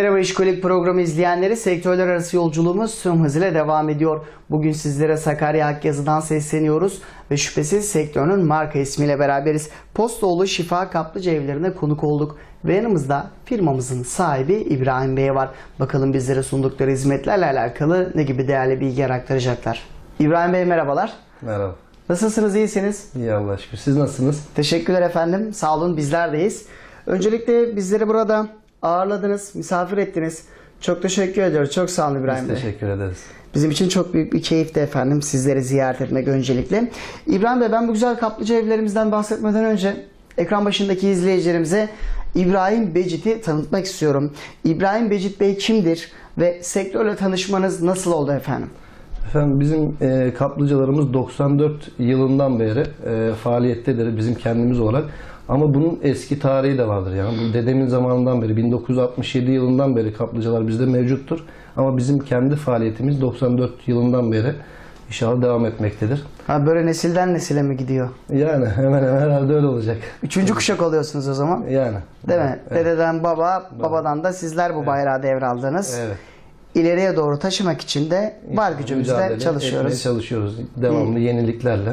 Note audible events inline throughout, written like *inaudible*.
Merhaba İşkolik programı izleyenleri. Sektörler arası yolculuğumuz tüm hızıyla devam ediyor. Bugün sizlere Sakarya Akyazı'dan sesleniyoruz ve şüphesiz sektörün marka ismiyle beraberiz. Postoğlu Şifa Kaplıca evlerine konuk olduk ve yanımızda firmamızın sahibi İbrahim Bey var. Bakalım bizlere sundukları hizmetlerle alakalı ne gibi değerli bilgiler aktaracaklar. İbrahim Bey merhabalar. Merhaba. Nasılsınız, iyisiniz? İyi Allah şükür. Siz nasılsınız? Teşekkürler efendim. Sağ olun bizler deyiz. Öncelikle bizleri burada ağırladınız, misafir ettiniz. Çok teşekkür ediyoruz. Çok sağ olun İbrahim Biz Bey. teşekkür ederiz. Bizim için çok büyük bir keyifti efendim sizleri ziyaret etmek öncelikle. İbrahim Bey ben bu güzel kaplıca evlerimizden bahsetmeden önce ekran başındaki izleyicilerimize İbrahim Becit'i tanıtmak istiyorum. İbrahim Becit Bey kimdir ve sektörle tanışmanız nasıl oldu efendim? Efendim bizim e, kaplıcalarımız 94 yılından beri e, faaliyettedir bizim kendimiz olarak. Ama bunun eski tarihi de vardır yani. Bu dedemin zamanından beri 1967 yılından beri kaplıcalar bizde mevcuttur. Ama bizim kendi faaliyetimiz 94 yılından beri inşallah devam etmektedir. Ha böyle nesilden nesile mi gidiyor? Yani hemen hemen herhalde öyle olacak. Üçüncü kuşak oluyorsunuz o zaman. Yani. Değil mi? Evet. Dededen baba, babadan da sizler bu bayrağı devraldınız. Evet. İleriye doğru taşımak için de var Mücadele gücümüzle etmeye çalışıyoruz. çalışıyoruz. Devamlı yeniliklerle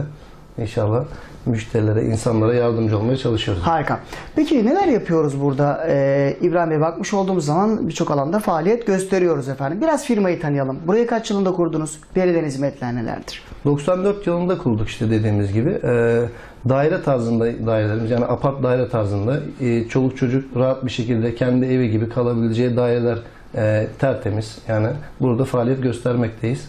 inşallah müşterilere, insanlara yardımcı olmaya çalışıyoruz. Harika. Peki neler yapıyoruz burada? Ee, İbrahim Bey bakmış olduğumuz zaman birçok alanda faaliyet gösteriyoruz efendim. Biraz firmayı tanıyalım. Burayı kaç yılında kurdunuz? Verilen hizmetler nelerdir? 94 yılında kurulduk işte dediğimiz gibi. Ee, daire tarzında dairelerimiz yani apart daire tarzında e, çoluk çocuk rahat bir şekilde kendi evi gibi kalabileceği daireler e, tertemiz. Yani burada faaliyet göstermekteyiz.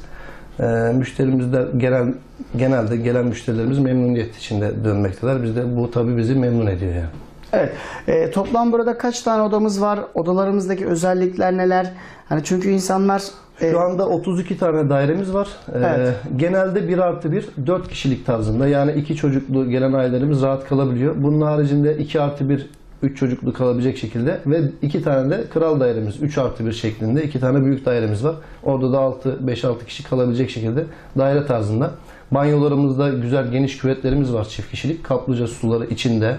E, müşterimiz de genel, genelde gelen müşterilerimiz memnuniyet içinde dönmekteler. Biz de bu tabii bizi memnun ediyor yani. Evet. Ee, toplam burada kaç tane odamız var? Odalarımızdaki özellikler neler? Hani çünkü insanlar e, Şu anda 32 tane dairemiz var. Ee, Evet. genelde 1 artı 1, 4 kişilik tarzında. Yani iki çocuklu gelen ailelerimiz rahat kalabiliyor. Bunun haricinde 2 artı 1, 3 çocuklu kalabilecek şekilde ve iki tane de kral dairemiz 3 artı 1 şeklinde iki tane büyük dairemiz var. Orada da 6 5-6 kişi kalabilecek şekilde daire tarzında. Banyolarımızda güzel geniş küvetlerimiz var çift kişilik. Kaplıca suları içinde.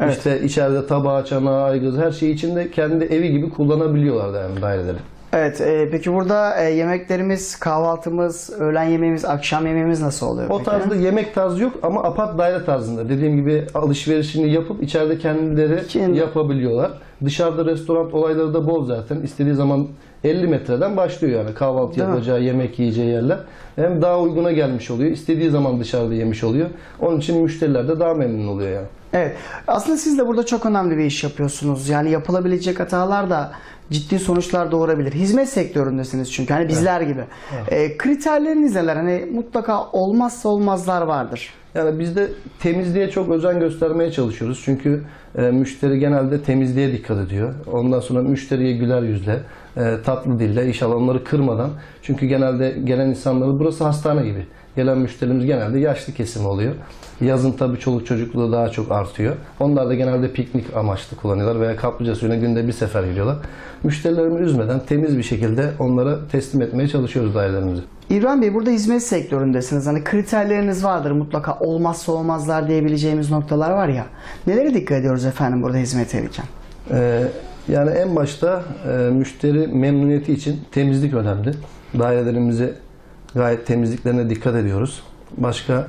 Evet. İşte içeride tabağı, çanağı, aygız her şey içinde kendi evi gibi kullanabiliyorlar yani daireleri. Evet. e, peki burada e, yemeklerimiz, kahvaltımız, öğlen yemeğimiz, akşam yemeğimiz nasıl oluyor? O peki? tarzda yemek tarzı yok ama apart daire tarzında. Dediğim gibi alışverişini yapıp içeride kendileri Kendi- yapabiliyorlar. Dışarıda restoran olayları da bol zaten. İstediği zaman 50 metreden başlıyor yani kahvaltı Değil mi? yapacağı, yemek yiyeceği yerler. Hem daha uyguna gelmiş oluyor. İstediği zaman dışarıda yemiş oluyor. Onun için müşteriler de daha memnun oluyor yani. Evet. Aslında siz de burada çok önemli bir iş yapıyorsunuz. Yani yapılabilecek hatalar da ciddi sonuçlar doğurabilir. Hizmet sektöründesiniz çünkü. Hani bizler gibi. Ee, kriterleriniz neler? Hani mutlaka olmazsa olmazlar vardır. Yani biz de temizliğe çok özen göstermeye çalışıyoruz. Çünkü e, müşteri genelde temizliğe dikkat ediyor. Ondan sonra müşteriye güler yüzle, e, tatlı dille inşallah onları kırmadan. Çünkü genelde gelen insanları burası hastane gibi. Gelen müşterimiz genelde yaşlı kesim oluyor. Yazın tabii çoluk çocukluğu daha çok artıyor. Onlar da genelde piknik amaçlı kullanıyorlar veya kaplıca suyuna günde bir sefer geliyorlar. Müşterilerimi üzmeden temiz bir şekilde onlara teslim etmeye çalışıyoruz dairelerimizi. İbrahim Bey burada hizmet sektöründesiniz. Hani kriterleriniz vardır mutlaka olmazsa olmazlar diyebileceğimiz noktalar var ya. Nelere dikkat ediyoruz efendim burada hizmet verirken? Ee, yani en başta e, müşteri memnuniyeti için temizlik önemli. Dairelerimizi gayet temizliklerine dikkat ediyoruz. Başka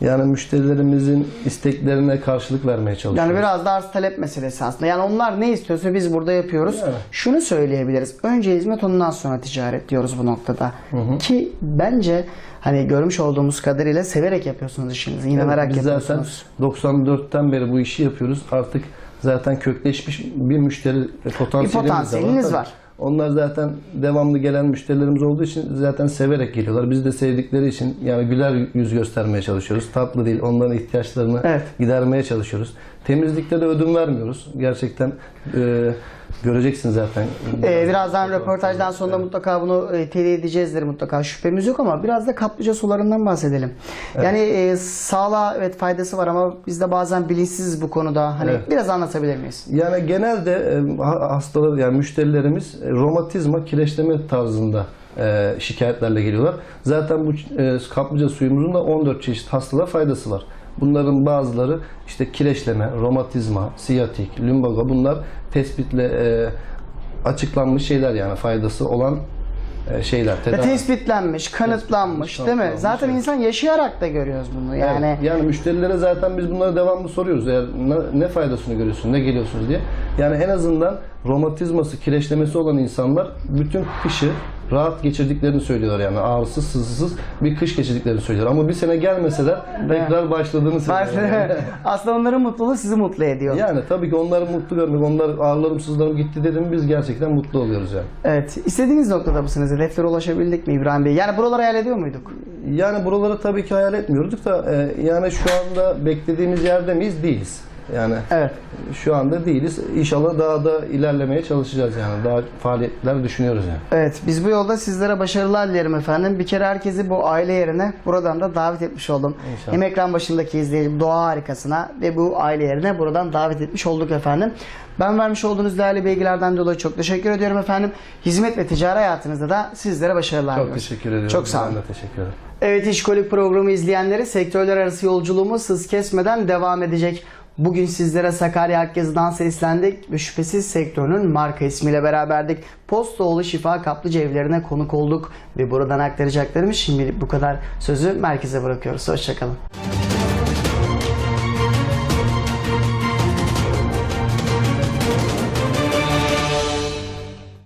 yani müşterilerimizin isteklerine karşılık vermeye çalışıyoruz. Yani biraz da arz talep meselesi aslında. Yani onlar ne istiyorsa biz burada yapıyoruz. Evet. Şunu söyleyebiliriz. Önce hizmet ondan sonra ticaret diyoruz bu noktada. Ki bence hani görmüş olduğumuz kadarıyla severek yapıyorsunuz işinizi. İnanarak Evet, biz zaten yapıyorsunuz. 94'ten beri bu işi yapıyoruz. Artık zaten kökleşmiş bir müşteri potansiyelimiz, de potansiyeliniz Tabii. var. Onlar zaten devamlı gelen müşterilerimiz olduğu için zaten severek geliyorlar. Biz de sevdikleri için yani güler yüz göstermeye çalışıyoruz. Tatlı değil, onların ihtiyaçlarını Evet. gidermeye çalışıyoruz. Temizlikte de ödün vermiyoruz. Gerçekten e, göreceksin zaten. Ee, birazdan röportajdan sonra mutlaka bunu e, teyit edeceğizdir mutlaka şüphemiz yok ama biraz da kaplıca sularından bahsedelim. Yani e, sağlığa evet faydası var ama biz de bazen bilinçsiziz bu konuda. Hani Evet. biraz anlatabilir miyiz? Yani genelde e, ha- hastalar yani müşterilerimiz e, romatizma, kireçleme tarzında e, şikayetlerle geliyorlar. Zaten bu e, kaplıca suyumuzun da 14 çeşit hastalığa faydası var. Bunların bazıları işte kireçleme, romatizma, siyatik, lumbago bunlar tespitle e, açıklanmış şeyler yani faydası olan e, şeyler. Ve tedavi- tespitlenmiş, kanıtlanmış değil mi? Zaten evet. insan yaşayarak da görüyoruz bunu. Yani Evet, yani müşterilere zaten biz bunları devamlı soruyoruz. Eğer ne, ne faydasını görüyorsun, ne geliyorsunuz diye. Yani en azından romatizması, kireçlemesi olan insanlar bütün kışı rahat geçirdiklerini söylüyorlar yani ağrısız, sızısız bir kış geçirdiklerini söylüyorlar. Ama bir sene gelmeseler tekrar başladığını söylüyorlar. Yani. *laughs* aslında onların mutluluğu sizi mutlu ediyor. yani tabii ki onları mutlu görmek, onlar ağrılarım, sızlarım gitti dedim biz gerçekten mutlu oluyoruz yani. Evet. İstediğiniz noktada mısınız? Hedeflere ulaşabildik mi İbrahim Bey? Yani buraları hayal ediyor muyduk? Yani buraları tabii ki hayal etmiyorduk da e, yani şu anda beklediğimiz yerde miyiz? Değiliz. Yani Evet. Şu anda değiliz. İnşallah daha da ilerlemeye çalışacağız yani. Daha faaliyetler düşünüyoruz yani. Evet, biz bu yolda sizlere başarılar dilerim efendim. Bir kere herkesi bu aile yerine buradan da davet etmiş oldum. İnşallah. Hem ekran başındaki izleyici doğa harikasına ve bu aile yerine buradan davet etmiş olduk efendim. Ben vermiş olduğunuz değerli bilgilerden dolayı çok teşekkür ediyorum efendim. Hizmet ve ticari hayatınızda da sizlere başarılar Çok diliyorum. teşekkür ediyorum. Çok sağ olun. Ben de teşekkür ederim. Evet İşkolik programı izleyenleri sektörler arası yolculuğumuz hız kesmeden devam edecek. Bugün sizlere Sakarya Akgezı'dan seslendik ve şüphesiz sektörünün marka ismiyle beraberdik. Postoğlu Şifa Kaplıca evlerine konuk olduk ve buradan aktaracaklarımız şimdilik bu kadar. Sözü merkeze bırakıyoruz. Hoşçakalın.